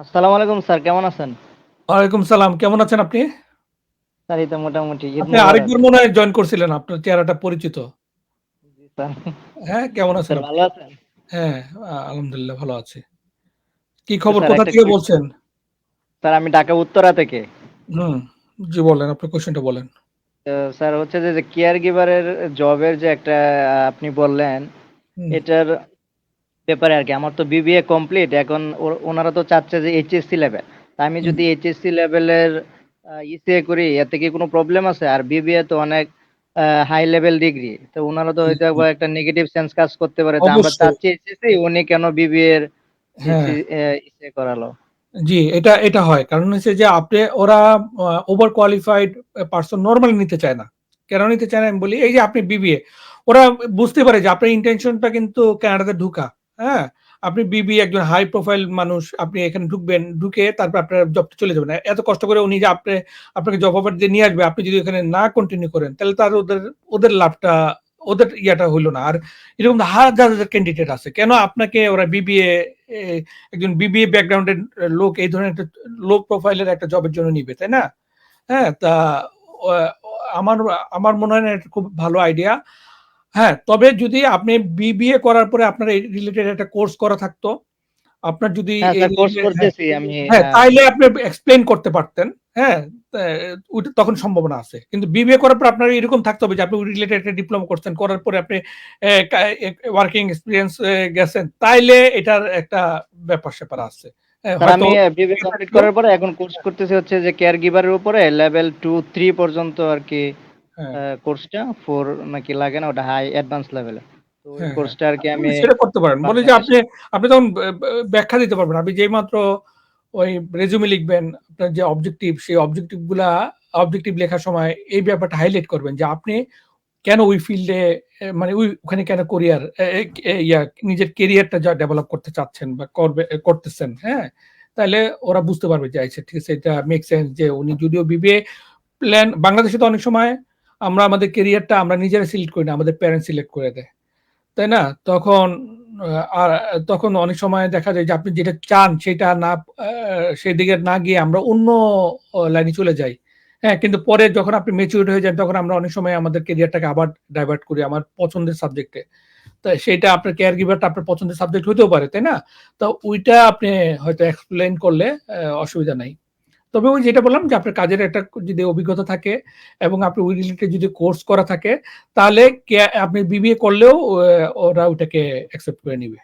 আসসালামু আলাইকুম স্যার কেমন আছেন? ওয়ালাইকুম সালাম। কেমন আছেন আপনি? স্যার এই তো মোটামুটি আপনি আরেকবার মনে হয় জয়েন করছিলেন। আপনার চেহারাটা পরিচিত। হ্যাঁ, কেমন আছেন ভালো আছেন? হ্যাঁ, আলহামদুলিল্লাহ ভালো আছি। কি খবর? কোথা থেকে বলছেন? স্যার আমি ঢাকা উত্তরা থেকে। হুম, জি বলেন, আপনার কোয়েশ্চেনটা বলেন। স্যার হচ্ছে যে, যে কেয়ার গিভারের জবের যে একটা আপনি বললেন, এটার ব্যাপারে আর কি আমার তো বিবিএ কমপ্লিট। এখন ওনারা তো চাচ্ছে যে এইচএসসি লেভেল। তা আমি যদি এইচএসসি লেভেলের ইসিএ করি এতে কি কোনো প্রবলেম আছে? আর বিবিএ তো অনেক হাই লেভেল ডিগ্রি। তো ওনারা তো হয়তো একটা নেগেটিভ সেন্স কাজ করতে পারে। আমরা। চাচ্ছি এইচএসসি উনি কেন বিবিএ এর হ্যাঁ। ইসি এ ইসিএ করালো? জি, এটা এটা হয়। কারণ হচ্ছে যে আপনি ওরা ওভার কোয়ালিফাইড পারসন নরমালি নিতে চায় না। কেন নিতে চায় না আমি বলি, এই যে আপনি বিবিএ ওরা বুঝতে পারে যে আপনার ইন্টেনশনটা কিন্তু কানাডাতে ঢুকা। হ্যাঁ? আপনি বিবিএ একজন হাই প্রোফাইল মানুষ। আপনি এখানে ঢুকবেন। ঢুকে তারপর আপনার জবটা চলে যাবেন এত কষ্ট করে উনি যে আপনি আপনাকে জব অফার দিয়ে নিয়ে আসবে, আপনি যদি এখানে না কন্টিনিউ করেন তাহলে তার ওদের ওদের লাভটা ওদের ইয়াটা হইল না। আর এরকম হাজার, হাজার ক্যান্ডিডেট আছে। কেন আপনাকে ওরা বিবিএ একজন বিবিএ ব্যাকগ্রাউন্ডের লোক এই ধরনের একটা লো প্রোফাইলের একটা জবের জন্য নিবে, তাই না? হ্যাঁ, তা আমার আমার মনে হয় না এটা খুব ভালো আইডিয়া। হ্যাঁ, তবে যদি আপনি বিবিএ করার পরে আপনার এই রিলেটেড একটা কোর্স করা থাকতো। আপনার যদি হ্যাঁ, হ্যাঁ, হ্যাঁ, হ্যাঁ। তাইলে আপনি এক্সপ্লেইন করতে পারতেন। হ্যাঁ? তখন সম্ভাবনা আছে। কিন্তু বিবিএ করার পর আপনার এরকম থাকতে হবে যে আপনি রিলেটেড একটা ডিপ্লোমা করছেন। করার পরে আপনি কা ওয়ার্কিং এক্সপিরিয়েন্স গেছেন। তাইলে এটার একটা ব্যাপার-স্যাপার আছে। হ্যাঁ, আমি বিবিএ কমপ্লিট করার পরে এখন কোর্স করতেছি হচ্ছে যে কেয়ার গিভারের উপরে লেভেল 2, 3 পর্যন্ত আরকি হ্যাঁ। কোর্সটা 4 নাকি লাগে না ওটা হাই অ্যাডভান্স লেভেলে। তো ওই হ্যাঁ, হ্যাঁ। কোর্সটা আমি সেটা করতে পারেন। বলে যে আপনি আপনি তখন ব্যাখ্যা দিতে পারবেন। আপনি যেই মাত্র ওই রেজুমে লিখবেন, আপনার যে অবজেক্টিভ সেই অবজেক্টিভগুলা অবজেক্টিভ লেখার সময় এই ব্যাপারটা হাইলাইট করবেন যে আপনি কেন ওই ফিল্ডে মানে ওই ওখানে কেন কোরিয়ার ইয়া নিজের ক্যারিয়ারটা যা ডেভেলপ করতে চাচ্ছেন বা করবে করতেছেন, হ্যাঁ? তাইলে ওরা বুঝতে পারবে যে আচ্ছা ঠিক আছে এটা মেক সেন্স যে উনি যদিও বিবিএ প্ল্যান বাংলাদেশে তো অনেক সময় আমরা আমাদের কেরিয়ারটা আমরা নিজেরা সিলেক্ট করি না। আমাদের প্যারেন্টস সিলেক্ট করে দেয়। তাই না? তখন আর তখন অনেক সময় দেখা যায় যে আপনি যেটা চান সেটা না সেদিকে না গিয়ে আমরা অন্য লাইনে চলে যাই। হ্যাঁ, কিন্তু পরে যখন আপনি ম্যাচিউরড হয়ে যান তখন আমরা অনেক সময় আমাদের কেরিয়ারটাকে আবার ডাইভার্ট করি আমার পছন্দের সাবজেক্টে। তো সেইটা আপনার কেয়ার গিভারটা আপনার পছন্দের সাবজেক্ট হতেও পারে, তাই না? তো ওইটা আপনি হয়তো এক্সপ্লেন করলে অসুবিধা নাই। তবে ওই যেটা বললাম যে আপনার কাজের একটা যদি অভিজ্ঞতা থাকে এবং আপনি ওই রিলেটেড যদি কোর্স করা থাকে তাহলে আপনি বিবিএ করলেও ওরা ওটাকে অ্যাকসেপ্ট করে নিবে।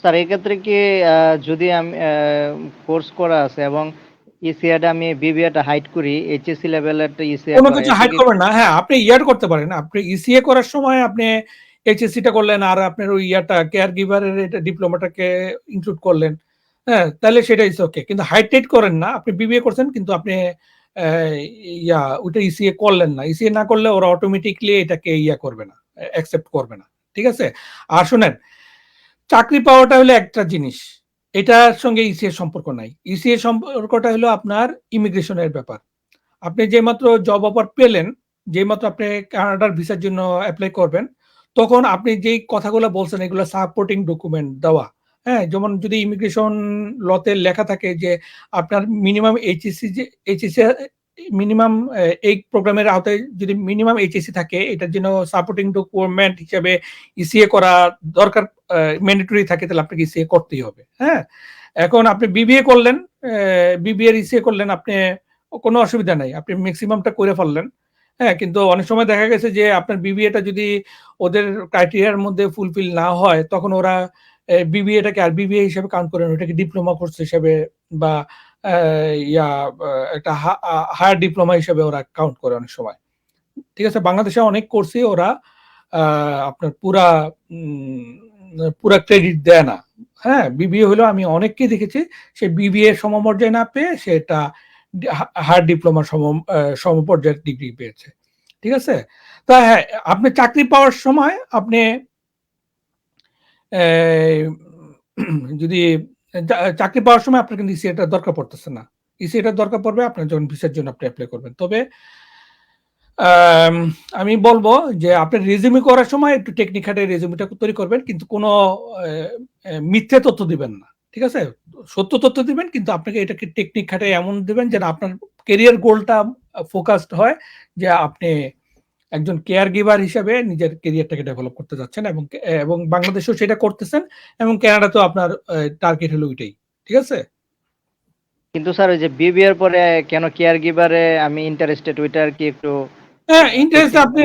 স্যার এক্ষেত্রে কি যদি আমি কোর্স করা আছে এবং ইসিএটা আমি বিবিএটা হাইড করি, এইচএসসি লেভেলেরটা ইসিএ কোন কিছু হাইড করবেন না। হ্যাঁ, আপনি ইয়ার করতে পারেন। আপনি ইসিএ করার সময় আপনি এইচএসসিটা করলেন আর আপনার ওই ইয়াটা কেয়ার গিভারের এটা ডিপ্লোমাটাকে ইনক্লুড করলেন। হ্যাঁ, তাহলে সেটা ইটস ওকে। কিন্তু হাইড-টাইড করেন না। আপনি বিবিএ করছেন কিন্তু আপনি ইয়া ওইটা ইসিএ করলেন না। ইসিএ না করলে ওরা অটোমেটিকলি এটাকে ইয়া করবে না। অ্যাকসেপ্ট করবে না। ঠিক আছে? আর শোনেন, চাকরি পাওয়াটা হলো একটা জিনিস। এটার সঙ্গে ইসিএ সম্পর্ক নাই। ইসিএ সম্পর্কটা হলো আপনার ইমিগ্রেশনের ব্যাপার। আপনি যেইমাত্র জব অফার পেলেন, যেইমাত্র আপনি কানাডার ভিসার জন্য অ্যাপ্লাই করবেন, তখন আপনি যেই কথাগুলো বলছেন এগুলো সাপোর্টিং ডকুমেন্ট দেওয়া। হ্যাঁ? যেমন যদি ইমিগ্রেশন লতে লেখা থাকে যে আপনার মিনিমাম এইচএসসি যে এইচএসসি মিনিমাম এই প্রোগ্রামের আওতায় যদি মিনিমাম এইচএসসি থাকে এটার জন্য সাপোর্টিং ডকুমেন্ট হিসেবে ইসিএ করা দরকার ম্যান্ডেটরি থাকে তাহলে আপনাকে ইসিএ করতেই হবে। হ্যাঁ? এখন আপনি বিবিএ করলেন, বিবিএ ইসিএ করলেন আপনি কোনো অসুবিধা নাই। আপনি ম্যাক্সিমামটা করে ফেললেন। হ্যাঁ? কিন্তু অনেক সময় দেখা গেছে যে আপনার বিবিএটা যদি ওদের ক্রাইটেরিয়ার মধ্যে ফুলফিল না হয় তখন ওরা বিবিএটাকে আর বিবিএ হিসেবে কাউন্ট করে না। ওটাকে ডিপ্লোমা কোর্স হিসেবে বা ইয়া একটা হায়ার ডিপ্লোমা হিসেবে ওরা কাউন্ট করে অনেক সময়। ঠিক আছে? বাংলাদেশে অনেক কোর্সই ওরা আপনার পুরা পুরা ক্রেডিট দেয় না। হ্যাঁ? বিবিএ হলো আমি অনেককেই দেখেছি সে বিবিএ সমপর্যায়ে না পেয়ে সেটা হায়ার ডিপ্লোমা সম সমপর্যায়ের ডিগ্রি পেয়েছে। ঠিক আছে? তা হ্যাঁ, আপনি চাকরি পাওয়ার সময় আপনি যদি চাকরি পাওয়ার সময় আপনার কিন্তু ইসিএটার দরকার পড়তেছে না। ইসিএটার দরকার পড়বে, আপনার যখন ভিসার জন্য আপনি অ্যাপ্লাই করবেন। তবে, আমি বলব যে, আপনি রেজুমে করার সময় একটু টেকনিক খাটায় রেজুমেটা তৈরি করবেন। কিন্তু কোন মিথ্যে তথ্য দিবেন না। ঠিক আছে সত্য তথ্য দিবেন, কিন্তু আপনাকে এটাকে টেকনিক খাটায় এমন দিবেন যেন আপনার কেরিয়ার গোলটা ফোকাসড হয়, যে আপনি একজন কেয়ার গিভার হিসাবে নিজের কেরিয়ারটাকে ডেভেলপ করতে যাচ্ছেন এবং এবং বাংলাদেশেও সেটা করতেছেন এবং কানাডাতেও আপনার টার্গেট হলো ওইটাই। ঠিক আছে? কিন্তু স্যার ওই যে বিবিএর পরে কেন কেয়ার গিভারে আমি ইন্টারেস্টেড ওইটা আর কি একটু হ্যাঁ ইন্টারেস্ট আপনি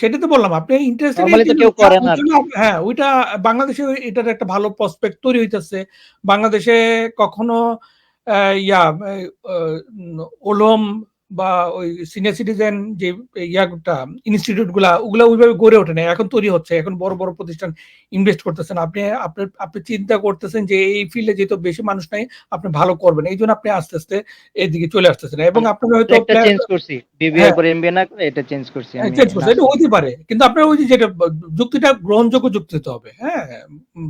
সেটা তো বললাম আপনি ইন্টারেস্ট তো কেউ করে না। হ্যাঁ ওইটা বাংলাদেশে এটার একটা ভালো প্রসপেক্ট তৈরি হইতেছে। বাংলাদেশে কখনো ইয়া ওলম বা ওই সিনিয়র সিটিজেন যে ইয়াটা ইনস্টিটিউটগুলা ওগুলা ওইভাবে গড়ে ওঠে না এখন তৈরি হচ্ছে। এখন বড় বড় প্রতিষ্ঠান ইনভেস্ট করতেছেন। আপনি আপনার আপনি চিন্তা করতেছেন যে এই ফিল্ডে যেহেতু বেশি মানুষ নাই আপনি ভালো করবেন। এই জন্য আপনি আস্তে আস্তে এদিকে চলে আসতেছেন। এবং আপনার হয়তো চেঞ্জ করছি। বিবিএ হ্যাঁ। পরে এমবিএ না করে এটা চেঞ্জ করছি আমি চেঞ্জ করছে। এটা হতে পারে। কিন্তু আপনার ওই যেটা যুক্তিটা গ্রহণযোগ্য যুক্তি দিতে হবে। হ্যাঁ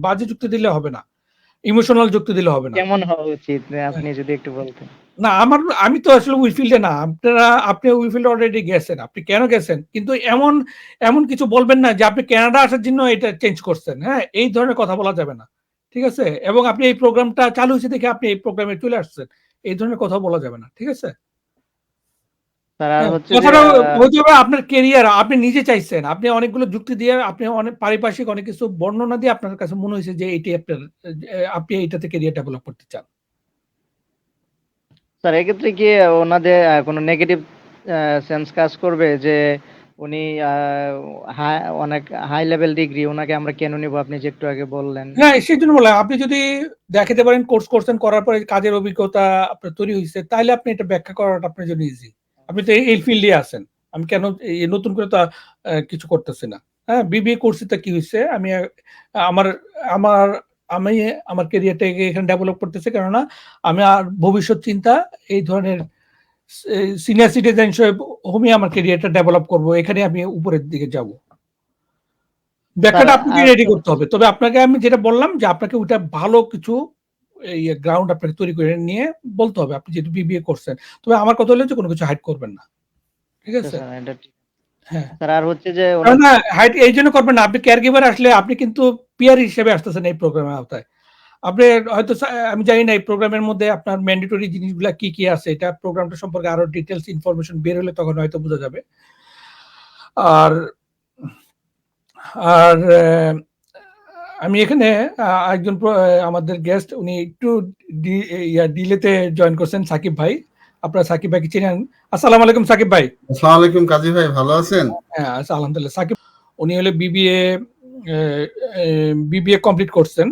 বাজে যুক্তি দিলে হবে না। ইমোশনাল যুক্তি দিলে হবে না। কেমন হওয়া উচিত? আপনি যদি একটু বলতেন। না আমার আমি তো আসলে ওই ফিল্ডে না। আপনারা আপনি ওই ফিল্ডে অলরেডি গেছেন। আপনি কেন গেছেন? কিন্তু এমন এমন কিছু বলবেন না যে আপনি কানাডা আসার জন্য এটা চেঞ্জ করছেন। হ্যাঁ এই ধরনের কথা বলা যাবে না। ঠিক আছে? এবং আপনি এই প্রোগ্রামটা চালু হয়েছে দেখে আপনি এই প্রোগ্রামে চলে আসছেন। এই ধরনের কথা বলা যাবে না। ঠিক আছে? হ্যাঁ, হচ্ছে আপনার কেরিয়ার আপনি নিজে চাইছেন আপনি অনেকগুলো যুক্তি দিয়ে আপনি অনেক পারিপার্শ্বিক অনেক কিছু বর্ণনা দিয়ে আপনার কাছে মনে হয়েছে যে এটি আপনার আপনি এইটাতে কেরিয়ার ডেভেলপ করতে চান। স্যার এক্ষেত্রে কি ওনাদের কোনো নেগেটিভ সেন্স কাজ করবে যে উনি অনেক হাই লেভেল ডিগ্রি ওনাকে আমরা কেন নিব? আপনি যে একটু আগে বললেন। হ্যাঁ সেই জন্য বললাম আপনি যদি দেখাতে পারেন কোর্স করছেন করার পরে কাজের অভিজ্ঞতা আপনার তৈরি হয়েছে তাহলে আপনি এটা ব্যাখ্যা করাটা আপনার জন্য ইজি আপনি তো এই- ফিল্ডে আছেন। আমি কেন এই নতুন করে তো কিছু করতেছি না। হ্যাঁ বিবিএ কোর্সে তা কি হয়েছে আমি আমার আমার আমি আমার কেরিয়ারটাকে এখানে ডেভেলপ করতেছি। কেননা আমি আর ভবিষ্যৎ চিন্তা এই ধরনের সিনিয়র সিটিজেন হিসেবে হোমি আমার কেরিয়ারটা ডেভেলপ করব। এখানে আমি উপরের দিকে যাব। ব্যাখ্যাটা আপনাকে রেডি করতে হবে। তবে আপনাকে আমি যেটা বললাম যে আপনাকে ওটা ভালো কিছু গ্রাউন্ড আপনাকে তৈরি করে নিয়ে বলতে হবে আপনি যেহেতু বিবিএ করছেন। তবে আমার কথা হলো যে কোনো কিছু হাইড করবেন না। ঠিক আছে। হ্যাঁ। স্যার আর হচ্ছে যে না হাইট এই জন্য করবেন না। আপনি কেয়ার গিভার আসলে আপনি কিন্তু পিয়ার হিসেবে আসতেছেন এই প্রোগ্রামের আওতায়। আপনি হয়তো আমি জানি না এই প্রোগ্রামের মধ্যে আপনার ম্যান্ডেটরি জিনিসগুলা কি কি আছে। এটা প্রোগ্রামটা সম্পর্কে আরও ডিটেলস ইনফরমেশন বের হলে তখন হয়তো বোঝা যাবে। আর আর আমি এখানে একজন আমাদের গেস্ট উনি একটু ডিলেতে জয়েন করছেন সাকিব ভাই। আপনারা সাকিব ভাইকে চিনেন। আসসালামু আলাইকুম সাকিব ভাই। আসসালামু আলাইকুম কাজী ভাই ভালো আছেন? হ্যাঁ আচ্ছা আলহামদুলিল্লাহ। সাকিব উনি হলে বিবিএ বিবিএ কমপ্লিট করছেন।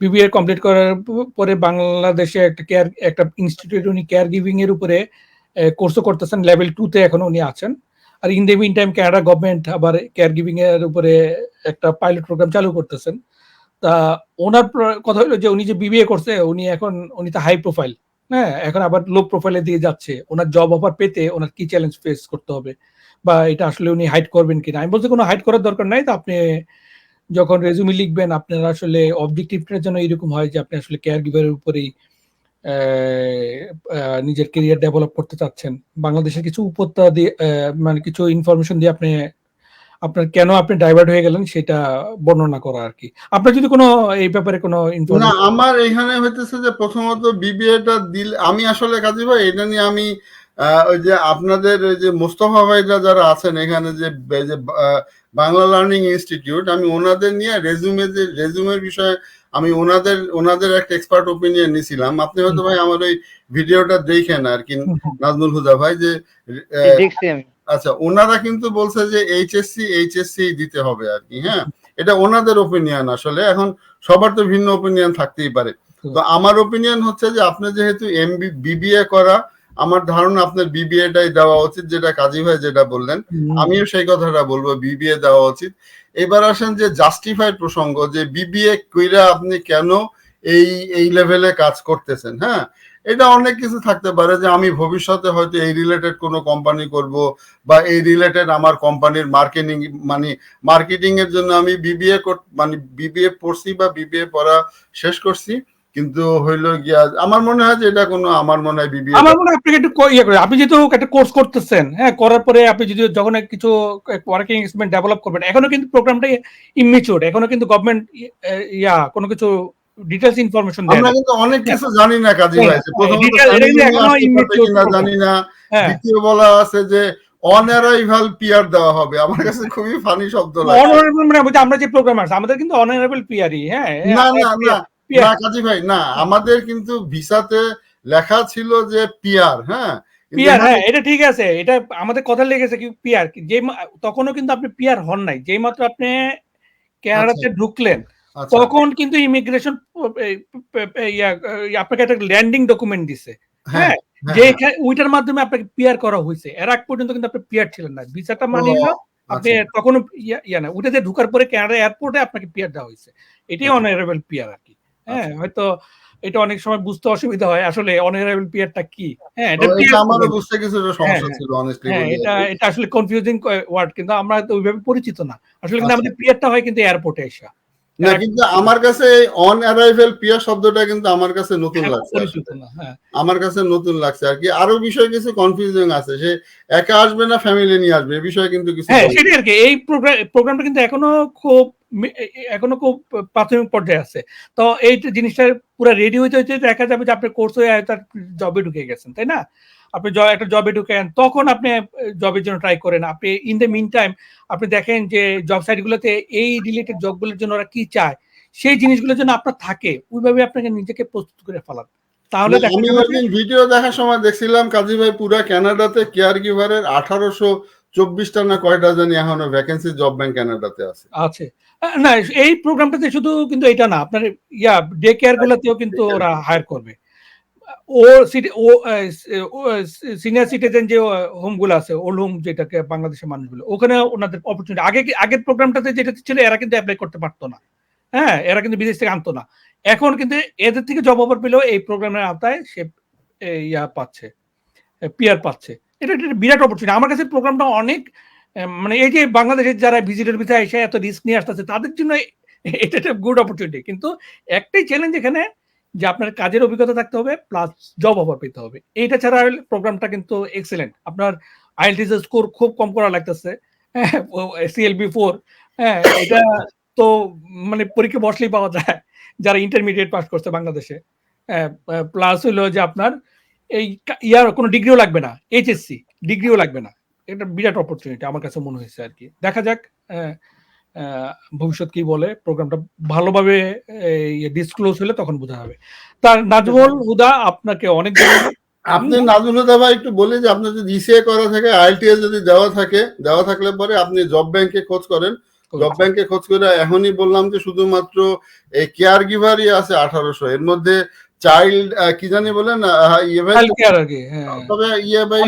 বিবিএ কমপ্লিট করার পরে বাংলাদেশে একটা কেয়ার একটা ইনস্টিটিউট উনি কেয়ার গিভিং এর উপরে কোর্সও করতেছেন। লেভেল টু তে এখন উনি আছেন। আর in the mean time Canada government আবার কেয়ার গিভিং এর উপরে একটা পাইলট প্রোগ্রাম চালু করতেছেন। তা ওনার কথা হলো যে উনি যে বিবিএ করছে, উনি এখন, উনি তো হাই প্রোফাইল হ্যাঁ? এখন আবার লো প্রোফাইলে দিয়ে যাচ্ছে। ওনার জব অফার পেতে ওনার কি চ্যালেঞ্জ ফেস করতে হবে? বা এটা আসলে উনি হাইড করবেন কিনা? আমি বলছি কোনো হাইড করার দরকার নাই। তো আপনি যখন রেজুমি লিখবেন, আপনার আসলে অবজেক্টিভটার জন্য এরকম হয় যে আপনি আসলে কেয়ার গিভারের উপরেই নিজের কেরিয়ার ডেভেলপ করতে চাচ্ছেন। বাংলাদেশের কিছু উপত্যা দিয়ে মানে কিছু ইনফরমেশন দিয়ে আপনি আপনার কেন আপনি ডাইভার্ট হয়ে গেলেন সেটা বর্ণনা করা আর কি। আপনার যদি কোনো এই ব্যাপারে কোনো না আমার এখানে হইতেছে যে প্রথমত বিবিএটা দিল আমি আসলে কাজী ভাই এটা নিয়ে আমি আহ, ওই যে আপনাদের ওই যে মোস্তফা ভাইরা যারা আছেন এখানে যে যে বাংলা লার্নিং ইনস্টিটিউট আমি ওনাদের নিয়ে রেজুমে যে রেজুমের বিষয়ে আমি ওনাদের ওনাদের একটা এক্সপার্ট ওপিনিয়ন নিছিলাম। আপনি হয়তো ভাই আমার ওই ভিডিওটা দেখেন আর কি নাজমুল হুদা ভাই যে আহ, দেখছি আমি। আচ্ছা ওনারা কিন্তু বলছে যে এইচএসসি এইচএসসি দিতে হবে আর কি হ্যাঁ? এটা ওনাদের ওপিনিয়ন আসলে এখন সবার তো ভিন্ন ওপিনিয়ন থাকতেই পারে। তো আমার ওপিনিয়ন হচ্ছে যে আপনি যেহেতু এম বিবিএ করা আমার ধারণা আপনার বিবিএটাই দেওয়া উচিত যেটা কাজী ভাই যেটা বললেন আমিও সেই কথাটা বলব বিবিএ দেওয়া উচিত। এবার আসেন যে জাস্টিফাইড প্রসঙ্গ যে বিবিএ কইরা আপনি কেন এই এই লেভেলে কাজ করতেছেন হ্যাঁ? এটা অনেক কিছু থাকতে পারে যে আমি ভবিষ্যতে হয়তো এই রিলেটেড কোনো কোম্পানি করব বা এই রিলেটেড আমার কোম্পানির মার্কেটিং মানে মার্কেটিং এর জন্য আমি বিবিএ মানে বিবিএ পড়ছি বা বিবিএ পড়া শেষ করছি। কিন্তু হইল গিয়া, আমার মনে হয় যে এটা কোনো, আমার মনে হয় বিবিএ আমার মনে হয় আপনাকে একটু ইয়ে করে, আপনি যেহেতু একটা কোর্স করতেছেন হ্যাঁ করার পরে আপনি যদি যখন কিছু ওয়ার্কিং এক্সপেরিমেন্ট ডেভেলপ করবেন, এখনও কিন্তু প্রোগ্রামটা ইমেচিওর এখনও কিন্তু গভর্নমেন্ট ইয়া, কোনো কিছু ডিটেলস ইনফরমেশন আমরা কিন্তু অনেক কিছু জানি না কাজী হ্যাঁ, ভাই যে প্রথমত। জানি না হ্যাঁ। দ্বিতীয় বলা আছে যে অন পিয়ার দেওয়া হবে। আমার কাছে খুবই ফানি শব্দ লাগে। অনারেবল মানে আমরা যে প্রোগ্রাম আছে আমাদের কিন্তু অনারেবল পিআরই হ্যাঁ না না না। না কাজী ভাই না। আমাদের কিন্তু ভিসাতে লেখা ছিল যে পিয়ার হ্যাঁ? পিয়ার হ্যাঁ এটা ঠিক আছে। এটা আমাদের কথা লেগেছে কি পিয়ার যে তখনও কিন্তু আপনি পিয়ার হন নাই। যেই মাত্র আপনি কানাডাতে ঢুকলেন আচ্ছা, তখন কিন্তু ইমিগ্রেশন আপনাকে একটা ল্যান্ডিং ডকুমেন্ট দিছে। হ্যাঁ হ্যাঁ? হ্যাঁ, যে ওইটার মাধ্যমে আপনাকে পিয়ার করা হয়েছে। এর আগ পর্যন্ত কিন্তু আপনি পিয়ার ছিলেন না। ভিসাটা মানে আপনি আচ্ছা। তখনও ইয়া- না ওটাতে ঢুকার পরে কানাডা এয়ারপোর্টে আপনাকে পিয়ার দেওয়া হয়েছে। এটাই আচ্ছা। অনারেবল পিয়ার আর কি। হ্যাঁ হয়তো এটা অনেক সময় বুঝতে অসুবিধা হয় আসলে অনারেবল পিয়ারটা কি? হ্যাঁ এটা আমারও বুঝতে কিছুটা সমস্যা হ্যাঁ, ছিল অনেস্টলি হ্যাঁ এটা এটা আসলে কনফিউজিং ওয়ার্ড কিন্তু আমরা তো ওইভাবে পরিচিত না। আসলে কিন্তু আচ্ছা। আমাদের পিয়ারটা হয় কিন্তু এয়ারপোর্টে এসে। না কিন্তু আমার কাছে অন অ্যারাইভাল পিয়ার শব্দটা কিন্তু আমার কাছে নতুন লাগছে হ্যাঁ। আমার কাছে নতুন লাগছে আর কি। আরও বিষয় কিছু কনফিউজিং আছে সে একা আসবে না ফ্যামিলি নিয়ে আসবে এই বিষয়ে কিন্তু কিছু হ্যাঁ সেটাই আর কি। এই প্রোগ্রামটা কিন্তু এখনও খুব এখনও খুব প্রাথমিক পর্যায়ে আছে। তো এই জিনিসটা পুরো রেডি হইতে হইতে দেখা যাবে যে আপনি কোর্স হয়ে তার জবে ঢুকে গেছেন তাই না? আপনি একটা জবে ঢুকেন তখন আপনি জবের জন্য ট্রাই করেন। আপনি ইন দ্য মিন টাইম আপনি দেখেন যে জব সাইটগুলোতে এই রিলেটেড জবগুলোর জন্য ওরা কি চায় সেই জিনিসগুলোর জন্য আপনার থাকে ওইভাবে আপনাকে নিজেকে প্রস্তুত করে ফেলান। তাহলে আমি ওইদিন ভিডিও দেখার সময় দেখছিলাম কাজী ভাই পুরা কানাডাতে কেয়ার গিভারের আঠারোশো চব্বিশটা না কয়টা জানি এখনও ভ্যাকেন্সি জব ব্যাংক কানাডাতে আছে। আছে। না এই প্রোগ্রামটাতে শুধু কিন্তু এটা না আপনার ইয়া ডে কেয়ার গুলোতেও কিন্তু ওরা হায়ার করবে। ও সিটি ও সিনিয়র সিটিজেন যে হোমগুলো আছে ওল্ড হোম যেটাকে বাংলাদেশের মানুষগুলো, ওখানে ওনাদের অপরচুনিটি আগে আগের প্রোগ্রামটাতে যেটা ছিল, এরা কিন্তু অ্যাপ্লাই করতে পারতো না। হ্যাঁ এরা কিন্তু বিদেশ থেকে আনতো না। এখন কিন্তু এদের থেকে জব অফার পেলেও এই প্রোগ্রামের আওতায় সে ইয়া পাচ্ছে পিয়ার পাচ্ছে। এটা একটা বিরাট অপরচুনিটি আমার কাছে প্রোগ্রামটা অনেক মানে এই যে বাংলাদেশের যারা ভিজিটর ভিসা এসে এত রিস্ক নিয়ে আসতেছে, তাদের জন্য এটা একটা গুড অপরচুনিটি কিন্তু একটাই চ্যালেঞ্জ এখানে যে আপনার কাজের অভিজ্ঞতা থাকতে হবে প্লাস জব অফার পেতে হবে। এইটা ছাড়া প্রোগ্রামটা কিন্তু এক্সেলেন্ট আপনার আইএলটিএস স্কোর খুব কম করা লাগতেছে সিএলবি ফোর হ্যাঁ এটা তো মানে পরীক্ষা বসলেই পাওয়া যায় যারা ইন্টারমিডিয়েট পাস করছে বাংলাদেশে। প্লাস হলো যে আপনার এই ইয়ার কোনো ডিগ্রিও লাগবে না এইচএসসি ডিগ্রিও লাগবে না। এটা বিরাট অপরচুনিটি আমার কাছে মনে হয়েছে আর কি। দেখা যাক আহ, ভবিষ্যৎ কি বলে? প্রোগ্রামটা ভালোভাবে ডিসক্লোজ হলে তখন বোঝা যাবে তার নাজমুল হুদা আপনাকে অনেক আপনি নাজুল হুদা ভাই একটু বলি যে আপনার যদি ইসিএ করা থাকে আইএলটিএস যদি দেওয়া থাকে দেওয়া থাকলে পরে আপনি জব ব্যাংকে খোঁজ করেন। জব ব্যাংকে খোঁজ করে এখনই বললাম যে শুধুমাত্র এই কেয়ার গিভারই আছে আঠারোশো। এর মধ্যে চাইল্ড কি জানি বলেন ইয়ে হ্যাঁ। তবে ইয়ে ভাই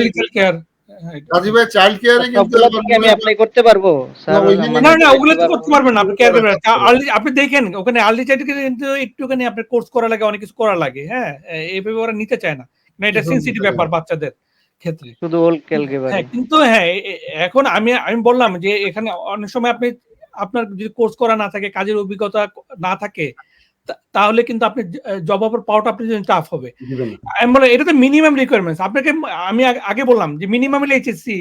ভাই চাইল্ড কেয়ারে কিন্তু আমি অ্যাপ্লাই করতে পারব। না না ওগুলো তো করতে পারবেন না আপনি কেয়ার আপনি দেখেন ওখানে আর্লি চাইল্ডকে কিন্তু একটুখানি আপনার কোর্স করা লাগে অনেক কিছু করা লাগে হ্যাঁ? এইভাবে ওরা নিতে চায় না। না এটা সেন্সিটিভ ব্যাপার বাচ্চাদের ক্ষেত্রে। শুধু ওল্ড ক্যালগেভারি হ্যাঁ কিন্তু হ্যাঁ এখন আমি আমি বললাম যে এখানে অনেক সময় আপনি আপনার যদি কোর্স করা না থাকে কাজের অভিজ্ঞতা না থাকে তাহলে কিন্তু আপনি জব অফার পাওয়াটা আপনার জন্য টাফ হবে। আমি বলে এটা তো মিনিমাম রিকোয়ারমেন্টস আপনাকে আমি আগে- বললাম যে মিনিমাম এইচএসসি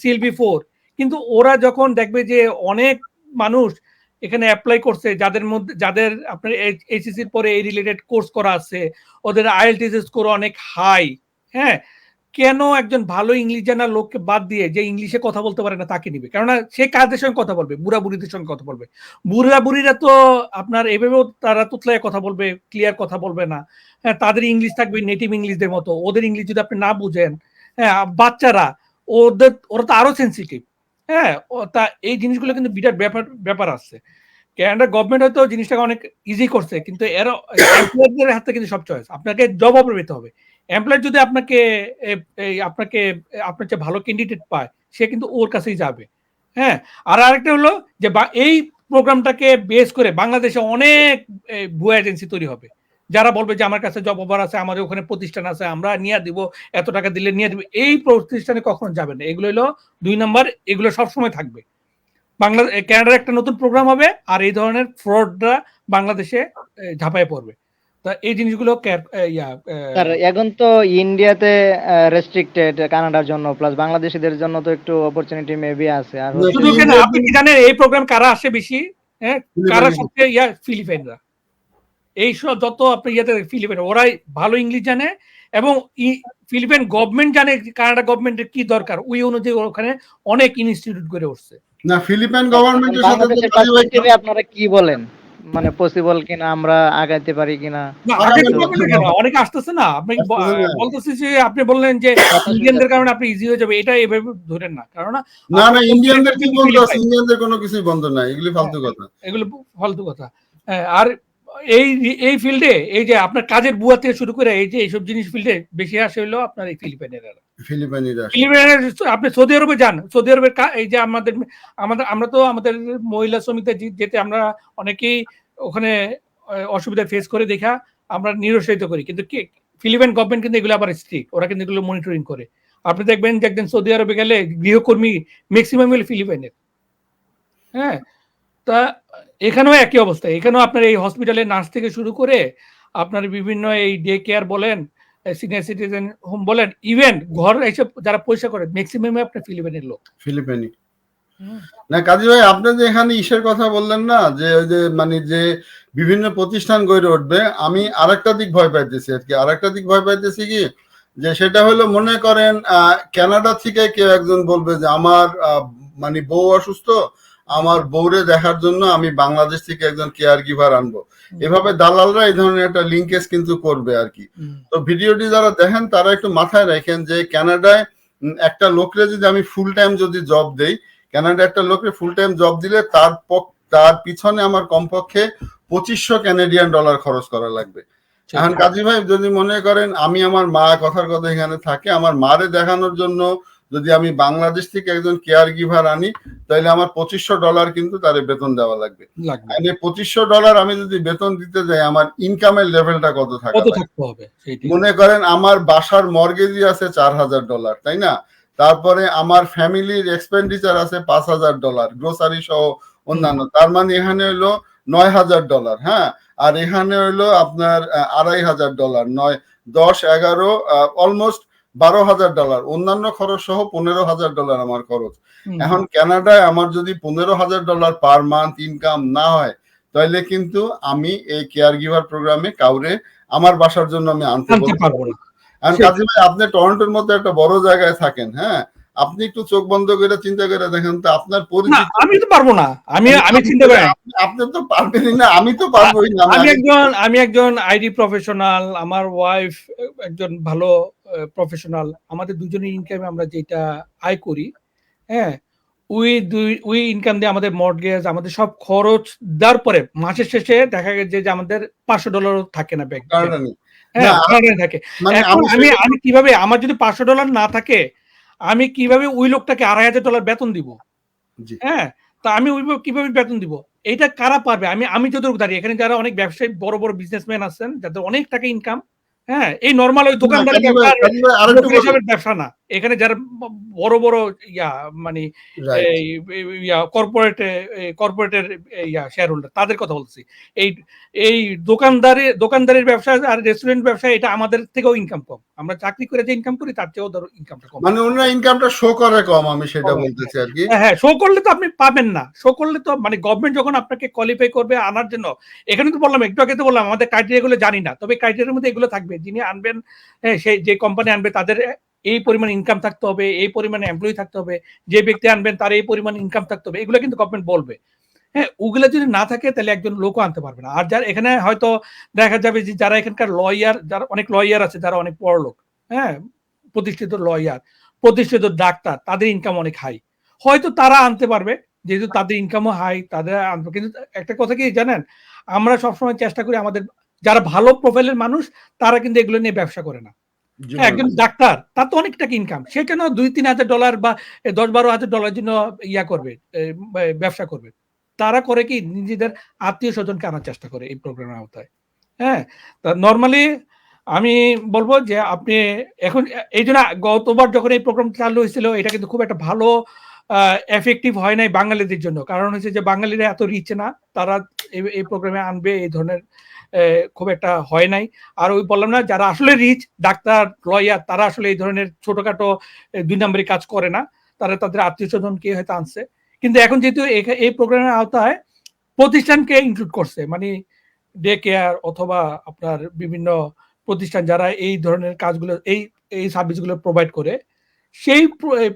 সিএলবি ফোর কিন্তু ওরা যখন দেখবে যে অনেক মানুষ এখানে অ্যাপ্লাই করছে যাদের মধ্যে যাদের আপনার এইচএসসির পরে এই রিলেটেড কোর্স করা আছে ওদের আইএলটিএস স্কোর অনেক হাই হ্যাঁ? কেন একজন ভালো ইংলিশ জানা লোককে বাদ দিয়ে যে ইংলিশে কথা বলতে পারে না তাকে নিবে? কেননা সে কাদের সঙ্গে কথা বলবে? বুড়া বুড়িদের সঙ্গে কথা বলবে। বুড়া বুড়িরা তো আপনার এভাবেও তারা তুতলায় কথা বলবে ক্লিয়ার কথা বলবে না। হ্যাঁ তাদের ইংলিশ থাকবে নেটিভ ইংলিশদের মতো। ওদের ইংলিশ যদি আপনি না বুঝেন হ্যাঁ বাচ্চারা, ওদের, ওরা তো আরও সেন্সিটিভ হ্যাঁ তা এই জিনিসগুলো কিন্তু বিরাট ব্যাপার ব্যাপার আছে। ক্যানাডা গভর্নমেন্ট হয়তো জিনিসটাকে অনেক ইজি করছে, কিন্তু এরা হাতে কিন্তু সব চয়েস আপনাকে জব অফার পেতে হবে। এমপ্লয়ার যদি আপনাকে আপনাকে আপনার চেয়ে ভালো ক্যান্ডিডেট পায়, সে কিন্তু ওর কাছেই যাবে। হ্যাঁ? আর আরেকটা হলো যে এই প্রোগ্রামটাকে বেস করে বাংলাদেশে অনেক ভুয়া এজেন্সি তৈরি হবে। যারা বলবে যে, আমার কাছে জব অফার আছে, আমাদের ওখানে প্রতিষ্ঠান আছে, আমরা নিয়ে দিব, এত টাকা দিলে নিয়ে দিব। এই প্রতিষ্ঠানে কখনো যাবে না। এগুলো হলো দুই নম্বর, এগুলো সবসময় থাকবে। বাংলা ক্যানাডার একটা নতুন প্রোগ্রাম হবে, আর এই ধরনের ফ্রডরা বাংলাদেশে ঝাঁপায় পড়বে। তা এই জিনিসগুলো ইয়া এখন তো ইন্ডিয়াতে রেস্ট্রিক্টেড কানাডার জন্য প্লাস বাংলাদেশিদের জন্য তো একটু অপরচুনিটি মেবি আছে। আর হচ্ছে- শুধু কেন আপনি কি জানেন এই প্রোগ্রাম কারা আসে বেশি? হ্যাঁ কারা ফিলিপাইন। সবচেয়ে ইয়া ফিলিপাইনরা এই সব যত আপনি ইয়েতে ফিলিপাইন ওরাই ভালো ইংলিশ জানে এবং ই- ফিলিপাইন গভর্নমেন্ট জানে কানাডা গভর্নমেন্টের কি দরকার ওই অনুযায়ী ওখানে অনেক ইনস্টিটিউট করে উঠছে। না ফিলিপাইন গভর্নমেন্টের সাথে আপনারা কি বলেন? মানে পসিবল কিনা আমরা আগাইতে পারি কিনা? অনেকে আসতেছে না। আপনি। বলতেছি যে আপনি বললেন যে ইন্ডিয়ানদের কারণে আপনি ইজি হয়ে যাবে। এটা এভাবে ধরেন না। কারণ না না ইন্ডিয়ানদের কি বলতে আছে? ইন্ডিয়ানদের কোনো কিছুই বন্ধ নাই। এগুলি ফালতু কথা। এগুলো ফালতু কথা। হ্যাঁ, আর এই এই ফিল্ডে এই যে আপনার কাজের বুয়া থেকে শুরু করে এই যে এইসব জিনিস ফিল্ডে বেশি আসে হলো আপনার এই ফিলিপাইনের ফিলিপাইনিরা আপনি সৌদি আরবে যান। সৌদি আরবের এই যে আমাদের আমাদের আমরা তো আমাদের মহিলা শ্রমিকদের যেতে আমরা অনেকেই ওখানে অসুবিধা ফেস করে দেখা, আমরা নিরুৎসাহিত করি। কিন্তু ফিলিপাইন গভর্নমেন্ট কিন্তু এগুলো আবার স্ট্রিক্ট ওরা কিন্তু এগুলো মনিটরিং করে। আপনি দেখবেন যে একদিন সৌদি আরবে গেলে গৃহকর্মী ম্যাক্সিমাম হলো ফিলিপাইনের। হ্যাঁ? তা এখানেও একই অবস্থা। এখানেও আপনার এই হসপিটালে নার্স থেকে শুরু করে আপনার বিভিন্ন এই ডে কেয়ার বলেন সিনিয়র সিটিজেন হোম বলেন ইভেন ঘর এইসব যারা পয়সা করে ম্যাক্সিমাম আপনার ফিলিপাইনের লোক। ফিলিপাইনি না কাজী ভাই আপনি যে এখানে ইসের কথা বললেন না যে ওই যে মানে যে বিভিন্ন প্রতিষ্ঠান গড়ে উঠবে আমি আরেকটা দিক ভয় পাইতেছি আর কি আরেকটা দিক ভয় পাইতেছি কি? যে সেটা হলো মনে করেন আহ, কানাডা থেকে কেউ একজন বলবে যে আমার মানে বউ অসুস্থ আমার বউরে দেখার জন্য আমি বাংলাদেশ থেকে একজন কেয়ার গিভার আনব। এভাবে দালালরা এই ধরনের একটা লিঙ্কেজ কিন্তু করবে আর কি। তো ভিডিওটি যারা দেখেন তারা একটু মাথায় রাখেন যে কানাডায় উম, একটা লোকরে যদি আমি ফুল টাইম যদি জব দেই কানাডা একটা লোকরে ফুল টাইম জব দিলে তার তার পিছনে আমার কমপক্ষে পঁচিশশো ক্যানাডিয়ান ডলার খরচ করা লাগবে। এখন কাজী ভাই যদি মনে করেন আমি আমার মা কথার কথা এখানে থাকে আমার মারে দেখানোর জন্য যদি আমি বাংলাদেশ থেকে একজন কেয়ার গিভার আনি তাহলে আমার পঁচিশশো ডলার কিন্তু তারে বেতন দেওয়া লাগবে। মানে পঁচিশশো ডলার আমি যদি বেতন দিতে যাই আমার ইনকামের লেভেলটা কত থাকা থাকতে হবে? মনে করেন আমার বাসার মর্গেজই আছে চার হাজার ডলার তাই না? তারপরে আমার ফ্যামিলির এক্সপেন্ডিচার আছে পাঁচ হাজার ডলার গ্রোসারি সহ অন্যান্য। তার মানে এখানে হলো নয় হাজার ডলার হ্যাঁ? আর এখানে হলো আপনার আড়াই হাজার ডলার নয় দশ এগারো অলমোস্ট বারো হাজার ডলার অন্যান্য খরচ সহ পনেরো হাজার ডলার আমার খরচ। এখন কানাডায় আমার যদি পনেরো হাজার ডলার পার মান্থ ইনকাম না হয় তাহলে কিন্তু আমি এই কেয়ার গিভার প্রোগ্রামে কাউরে আমার বাসার জন্য আমি আনতে পারব না। কাজী ভাই আপনি টরন্টোর মধ্যে একটা বড় জায়গায় থাকেন হ্যাঁ? আপনি একটু চোখ বন্ধ করে চিন্তা করে দেখেন তো আপনার পরিচিত আমি তো পারব না। আমি আমি চিন্তা করি আপনি- তো পারবেনই না আমি তো পারবোই না। আমি একজন আমি একজন আইডি প্রফেশনাল আমার ওয়াইফ একজন ভালো প্রফেশনাল আমাদের দুজনের ইনকামে আমরা যেটা আয় করি হ্যাঁ ওই দুই ওই ইনকাম দিয়ে আমাদের মর্টগেজ আমাদের সব খরচ দেওয়ার পরে মাসের শেষে দেখা গেছে যে আমাদের পাঁচশো ডলারও থাকে না ব্যাংক থাকে। মানে আমি আমি কীভাবে আমার যদি পাঁচশো ডলার না থাকে আমি কীভাবে ওই লোকটাকে আড়াই হাজার ডলার বেতন দিব? হ্যাঁ তা আমি ওই কীভাবে বেতন দিব? এটা কারা পারবে? আমি আমি যতটুকু দাঁড়িয়ে এখানে যারা অনেক ব্যবসায়ী বড় বড় বিজনেসম্যান আছেন যাদের অনেক টাকা ইনকাম হ্যাঁ এই নর্মাল ওই। হিসাবের ব্যবসা না। এখানে যারা বড় বড় ইয়া মানে ইয়া কর্পোরেট কর্পোরেটের ইয়া শেয়ার হোল্ডার তাদের কথা বলছি এই এই দোকানদারের দোকানদারের ব্যবসা আর রেস্টুরেন্ট ব্যবসা এটা আমাদের থেকেও ইনকাম কম। আমরা চাকরি করে যে ইনকাম করি তার চেয়েও ধরো ইনকামটা কম। মানে ওনার ইনকামটা শো করে কম আমি সেটা বলতেছি আর কি। হ্যাঁ হ্যাঁ শো করলে তো আপনি পাবেন না। শো করলে তো মানে গভর্নমেন্ট যখন আপনাকে কোয়ালিফাই করবে আনার জন্য এখানে তো বললাম একটু আগে তো বললাম আমাদের ক্রাইটেরিয়া গুলো জানি না। তবে ক্রাইটেরিয়ার মধ্যে এগুলো থাকবে। যিনি আনবেন হ্যাঁ সেই যে কোম্পানি আনবে তাদের এই পরিমাণ ইনকাম থাকতে হবে, এই পরিমাণে এমপ্লয়ি থাকতে হবে, যে ব্যক্তি আনবেন তার এই পরিমাণ ইনকাম থাকতে হবে, এগুলো কিন্তু গভর্নমেন্ট বলবে। হ্যাঁ ওগুলো যদি না থাকে তাহলে একজন লোকও আনতে পারবে না। আর যার এখানে হয়তো দেখা যাবে যে যারা এখানকার লয়ার যারা অনেক লয়ার আছে, যারা অনেক বড় লোক হ্যাঁ প্রতিষ্ঠিত লয়ার প্রতিষ্ঠিত ডাক্তার, তাদের ইনকাম অনেক হাই হয়তো তারা আনতে পারবে, যেহেতু তাদের ইনকামও হাই তাদের আনবে। কিন্তু একটা কথা কি জানেন, আমরা সবসময় চেষ্টা করি আমাদের, যারা ভালো প্রোফাইলের মানুষ, তারা কিন্তু এগুলো নিয়ে ব্যবসা করে না। একজন ডাক্তার, তার তো অনেক টাকা ইনকাম সে কেন দুই তিন হাজার ডলার বা দশ বারো হাজার ডলার জন্য ইয়া করবে ব্যবসা করবে? তারা করে কি? নিজেদের আত্মীয় স্বজনকে আনার চেষ্টা করে এই প্রোগ্রামের আওতায়। হ্যাঁ তা নর্মালি আমি বলব যে আপনি এখন এই জন্য গতবার যখন এই প্রোগ্রাম চালু হয়েছিল, এটা কিন্তু খুব একটা ভালো এফেক্টিভ হয় নাই বাঙালিদের জন্য। কারণ হচ্ছে যে বাঙালিরা এত রিচ না, তারা এই- প্রোগ্রামে আনবে, এই ধরনের খুব একটা হয় নাই। আর ওই বললাম না, যারা আসলে রিচ ডাক্তার লয়ার তারা আসলে এই ধরনের ছোটখাটো দুই নম্বরই কাজ করে না। তারা তাদের আত্মীয় স্বজনকে হয়তো আনছে। কিন্তু এখন যেহেতু এই প্রোগ্রামের আওতায় প্রতিষ্ঠানকে ইনক্লুড করছে মানে ডে কেয়ার অথবা আপনার বিভিন্ন প্রতিষ্ঠান যারা এই ধরনের কাজগুলো, এই এই সার্ভিসগুলো প্রোভাইড করে, সেই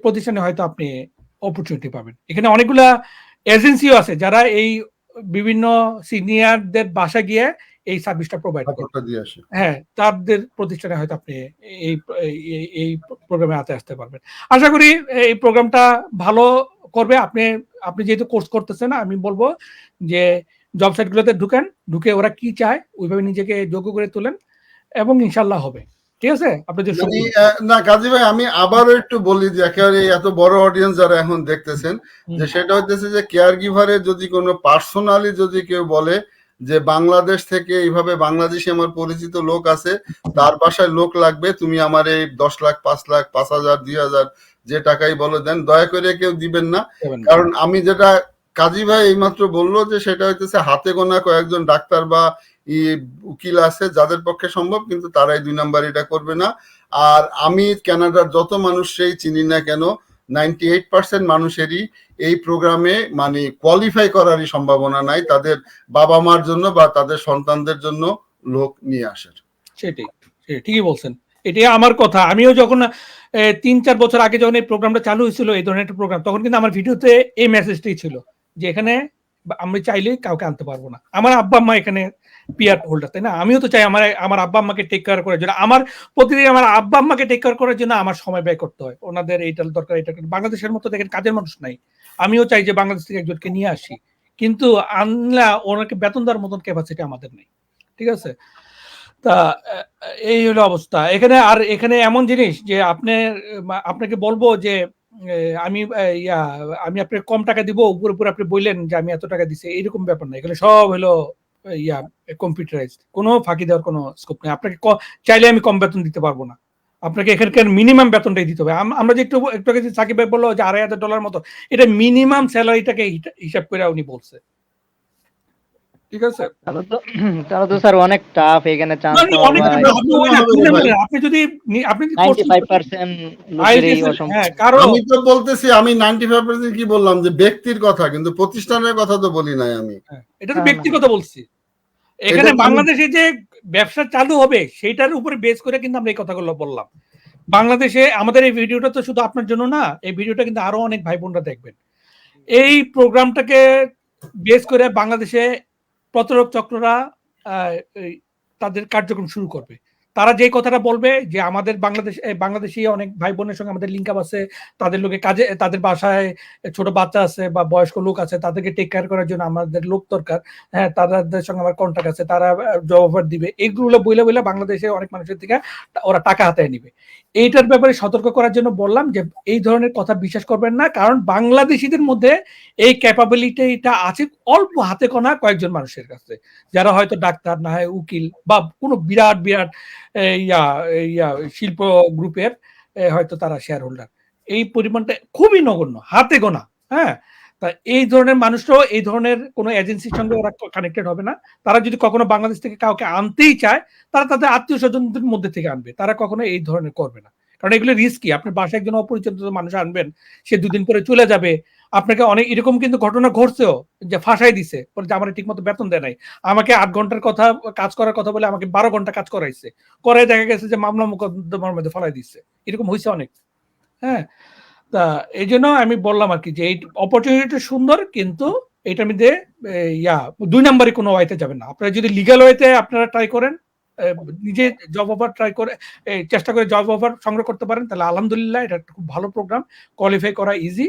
প্রতিষ্ঠানে হয়তো আপনি অপরচুনিটি পাবেন। এখানে অনেকগুলা এজেন্সিও আছে যারা এই বিভিন্ন সিনিয়রদের বাসা গিয়ে এই সার্ভিসটা প্রোভাইড করে। হ্যাঁ তাদের প্রতিষ্ঠানে হয়তো আপনি এই এই- এই প্রোগ্রামে হাতে আসতে পারবেন। আশা করি এই প্রোগ্রামটা ভালো করবে। আপনি আপনি যেহেতু কোর্স করতেছেন আমি বলব যে জব সাইটগুলোতে ঢুকেন ঢুকে ওরা কি চায় ওইভাবে নিজেকে যোগ্য করে তোলেন এবং ইনশাল্লাহ হবে। ঠিক আছে? আপনি যে মানে, না কাজী ভাই আমি আবারও একটু বলি যে একেবারে এত বড় অডিয়েন্স যারা এখন দেখতেছেন যে সেটা হচ্ছে যে কেয়ার গিভারের যদি কোনো পার্সোনালি যদি কেউ বলে যে বাংলাদেশ থেকে এইভাবে বাংলাদেশে আমার পরিচিত লোক আছে তার বাসায় লোক লাগবে তুমি আমার এই দশ লাখ পাঁচ লাখ পাঁচ হাজার দুই হাজার যে টাকাই বলো দেন দয়া করে কেউ দিবেন না। কারণ আমি যেটা কাজী ভাই এইমাত্র বলল যে সেটা হইতেছে হাতে গোনা কয়েকজন ডাক্তার বা উকিল আছে, যাদের পক্ষে সম্ভব, কিন্তু তারাই দুই নাম্বার এটা করবে না। আর আমি কানাডার যত মানুষই চিনি না কেন নাইনটি এইট পার্সেন্ট মানুষেরই এই প্রোগ্রামে মানে কোয়ালিফাই করারই সম্ভাবনা নাই। তাদের বাবা মার জন্য বা তাদের সন্তানদের জন্য লোক নিয়ে আসার। সেটাই ঠিকই বলছেন। এটাই আমার কথা। আমিও যখন তিন চার বছর আগে যখন এই প্রোগ্রামটা চালু হয়েছিল, এই ধরনের একটা প্রোগ্রাম, তখন কিন্তু আমার ভিডিওতে এই মেসেজটাই ছিল যে এখানে আমি চাইলেই কাউকে আনতে পারব না। আমার আব্বা আম্মা এখানে পিয়ার হোল্ডার তাই না? আমিও তো চাই আমার আমার আব্বা আম্মাকে টেক কেয়ার করার জন্য। আমার প্রতিদিন আমার আব্বা আম্মাকে টেক কেয়ার করার জন্য আমার সময় ব্যয় করতে হয়। ওনাদের এইটা দরকার এটা বাংলাদেশের মতো দেখেন কাজের মানুষ নাই। আমিও চাই যে বাংলাদেশ থেকে একজনকে নিয়ে আসি। কিন্তু আনলা, ওনাকে বেতন দেওয়ার মতন ক্যাপাসিটি আমাদের নেই। ঠিক আছে? তা এই হলো অবস্থা। এখানে আর এখানে এমন জিনিস যে আপনি, আপনাকে বলব যে আমি ইয়া, আমি আপনাকে কম টাকা দিব, উপর উপর আপনি বললেন যে আমি এত টাকা দিছি এরকম ব্যাপার না। এখানে সব হলো ইয়া কম্পিউটারাইজড কোনো ফাঁকি দেওয়ার কোনো স্কোপ নেই। আপনাকে চাইলে আমি কম বেতন দিতে পারব না। আপনাকে এখানকার মিনিমাম বেতনটাই দিতে হবে। আমরা যে একটু একটু আগে সাকিব ভাই বলল যে আড়াই হাজার ডলার মতো, এটা মিনিমাম স্যালারিটাকে হিসাব করে উনি বলছে। ঠিক আছে? তাহলে তো তাহলে তো স্যার অনেক টাফ এখানে চান্স না, না, পাওয়া অনেক ভাই কিছু আপনি যদি আপনি লোকেরই হ্যাঁ কারণ আমি তো বলতেছি আমি নাইনটি ফাইভ পার্সেন্ট কি বললাম যে ব্যক্তির কথা কিন্তু প্রতিষ্ঠানের কথা তো বলি নাই আমি। হ্যাঁ, এটা তো না, ব্যক্তিগত বলছি। এখানে বাংলাদেশে যে ব্যবসা চালু হবে সেটার উপরে বেস করে কিন্তু আমরা এই কথাগুলো বললাম। বাংলাদেশে আমাদের এই ভিডিওটা তো শুধু আপনার জন্য না এই ভিডিওটা কিন্তু আরও অনেক ভাই বোনরা দেখবেন। এই প্রোগ্রামটাকে বেস করে বাংলাদেশে প্রতারক চক্ররা তাদের কার্যক্রম শুরু করবে। তারা যে কথাটা বলবে যে আমাদের বাংলাদেশ বাংলাদেশি অনেক ভাই বোনের সঙ্গে আমাদের লিঙ্ক আপ আছে, তাদের লোকে কাজে, তাদের বাসায় ছোট বাচ্চা আছে বা বয়স্ক লোক আছে, তাদেরকে টেক কেয়ার করার জন্য আমাদের লোক দরকার। হ্যাঁ তাদের সঙ্গে আমার কন্ট্যাক্ট আছে, তারা জব অফার দিবে। এগুলো বইলে বইলে বাংলাদেশে অনেক মানুষের থেকে ওরা টাকা হাতায় নিবে। এইটার ব্যাপারে সতর্ক করার জন্য বললাম যে এই ধরনের কথা বিশ্বাস করবেন না, কারণ বাংলাদেশিদের মধ্যে এই ক্যাপাবিলিটিটা আছে অল্প হাতে কোনা কয়েকজন মানুষের কাছে। যারা হয়তো ডাক্তার না হয়, উকিল বা কোনো বিরাট বিরাট ইয়া ইয়া, শিল্প গ্রুপের হয়তো তারা শেয়ার হোল্ডার এই পরিমাণটা খুবই নগণ্য, হাতে গোনা হ্যাঁ? তা এই ধরনের মানুষরাও এই ধরনের কোনো এজেন্সির সঙ্গে ওরা কানেক্টেড হবে না। তারা যদি কখনো বাংলাদেশ থেকে কাউকে আনতেই চায়, তারা তাদের আত্মীয় স্বজনদের মধ্যে থেকে আনবে। তারা কখনো এই ধরনের করবে না। কারণ এগুলো রিস্কি আপনি বাসায় একজন অপরিচিত মানুষ আনবেন, সে দুদিন পরে চলে যাবে। আপনাকে অনেক, এরকম কিন্তু ঘটনা ঘটছেও যে ফাঁসাই দিছে যে আমার ঠিক মতো বেতন দেয় নাই। আমাকে আট ঘণ্টার কথা, কাজ করার কথা বলে আমাকে বারো ঘণ্টা কাজ করাইছে। করাই দেখা গেছে যে মামলা মোকদ্দমার মধ্যে ফলাই দিচ্ছে এরকম হয়েছে অনেক। হ্যাঁ? তা এই জন্য আমি বললাম আর কি যে এই অপরচুনিটি সুন্দর কিন্তু এটার মধ্যে ইয়া দুই নাম্বারে কোনো ওয়াইতে যাবেন না। আপনারা যদি লিগাল ওয়েতে আপনারা ট্রাই করেন নিজে জব অফার ট্রাই করে চেষ্টা করে জব অফার সংগ্রহ করতে পারেন তাহলে আলহামদুলিল্লাহ এটা খুব ভালো প্রোগ্রাম কোয়ালিফাই করা ইজি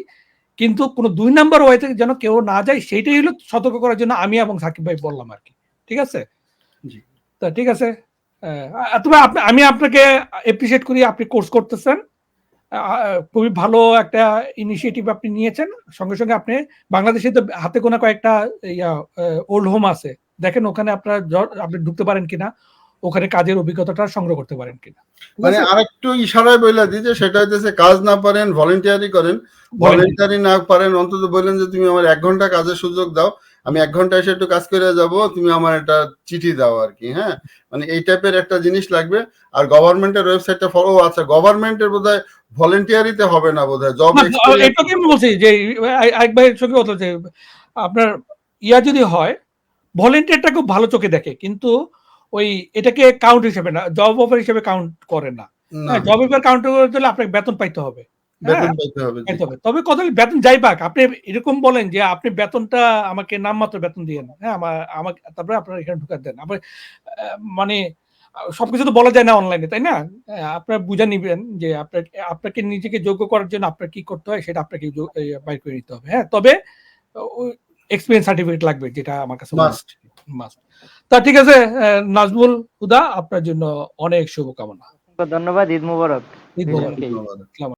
কিন্তু কোনো দুই নাম্বার ওয়েতে যেন কেউ না যায় সেইটাই হলো সতর্ক করার জন্য আমি এবং সাকিব ভাই বললাম আর কি। ঠিক আছে? জি। তা ঠিক আছে? তবে আমি আপনাকে এপ্রিসিয়েট করি আপনি কোর্স করতেছেন। খুবই ভালো একটা ইনিশিয়েটিভ আপনি নিয়েছেন। সঙ্গে সঙ্গে আপনি বাংলাদেশে তো হাতে কোনো কয়েকটা ইয়া ওল্ড হোম আছে। দেখেন ওখানে আপনার আপনি ঢুকতে পারেন কিনা ওখানে কাজের অভিজ্ঞতাটা সংগ্রহ করতে পারেন কিনা। মানে আরেকটু ইশারায় বলে দিই যে সেটা হইতেছে কাজ না পারেন ভলেন্টিয়ারি করেন। ভলেন্টারি না পারেন অন্তত বললেন যে তুমি আমার এক ঘণ্টা কাজের সুযোগ দাও আমি এক ঘণ্টা এসে একটু কাজ করে যাব তুমি আমার একটা চিঠি দাও আর কি হ্যাঁ? মানে এই টাইপের একটা জিনিস লাগবে। আর গভর্নমেন্টের ওয়েবসাইটটা ফলো আছে। গভর্নমেন্টের বোধহয় ভলেন্টিয়ারিতে হবে না বোধহয় জব না, এটাকে আমি বলছি যে আ- আরেক ভাইয়ের সঙ্গে কথা যে আপনার ইয়া যদি হয় ভলেন্টিয়ারটা খুব ভালো চোখে দেখে কিন্তু ওই এটাকে কাউন্ট হিসেবে না জব অফার হিসেবে কাউন্ট করে না। জব অফার কাউন্ট করতে হলে আপনাকে বেতন পাইতে হবে। হবে তবে বেতন যাই পাক আপনি এরকম বলেন যে আপনি বেতনটা আমাকে নামমাত্র বেতন দিয়ে হ্যাঁ আমার আমাকে তারপরে আপনার এখানে ঢুকাতে দেন। মানে সবকিছু তো বলা যায় না অনলাইনে তাই না? আপনার বুঝা নিবেন যে আপনার আপনাকে নিজেকে যোগ্য করার জন্য আপনার কি করতে হয় সেটা আপনাকে বাইর করে নিতে হবে হ্যাঁ? তবে এক্সপিরিয়েন্স সার্টিফিকেট লাগবে যেটা আমার কাছে মাস্ট মাস্ট তা ঠিক আছে আহ, নাজমুল হুদা আপনার জন্য অনেক শুভকামনা। ধন্যবাদ ঈদ মুবারক। ঈদ মুবারক। ধন্যবাদ